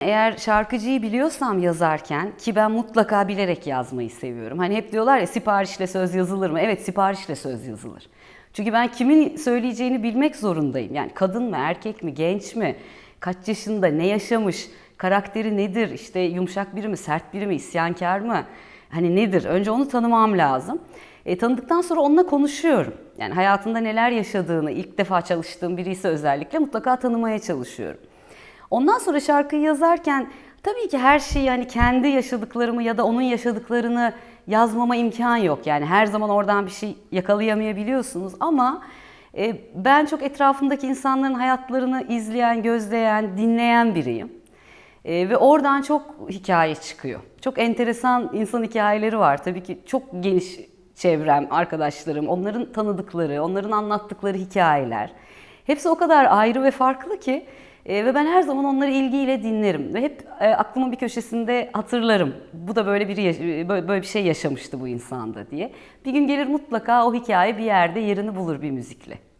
Eğer şarkıcıyı biliyorsam yazarken ki ben mutlaka bilerek yazmayı seviyorum. Hani hep diyorlar ya siparişle söz yazılır mı? Evet siparişle söz yazılır. Çünkü ben kimin söyleyeceğini bilmek zorundayım. Yani kadın mı, erkek mi, genç mi, kaç yaşında, ne yaşamış, karakteri nedir, işte yumuşak biri mi, sert biri mi, isyankar mı? Hani nedir? Önce onu tanımam lazım. E, tanıdıktan sonra onunla konuşuyorum. Yani hayatında neler yaşadığını ilk defa çalıştığım biri ise özellikle mutlaka tanımaya çalışıyorum. Ondan sonra şarkıyı yazarken tabii ki her şeyi yani kendi yaşadıklarımı ya da onun yaşadıklarını yazmama imkan yok. Yani her zaman oradan bir şey yakalayamayabiliyorsunuz ama e, ben çok etrafımdaki insanların hayatlarını izleyen, gözleyen, dinleyen biriyim. E, ve oradan çok hikaye çıkıyor. Çok enteresan insan hikayeleri var. Tabii ki çok geniş çevrem, arkadaşlarım, onların tanıdıkları, onların anlattıkları hikayeler. Hepsi o kadar ayrı ve farklı ki e, ve ben her zaman onları ilgiyle dinlerim ve hep e, aklımın bir köşesinde hatırlarım. Bu da böyle bir böyle böyle bir şey yaşamıştı bu insanda diye. Bir gün gelir mutlaka o hikaye bir yerde yerini bulur bir müzikle.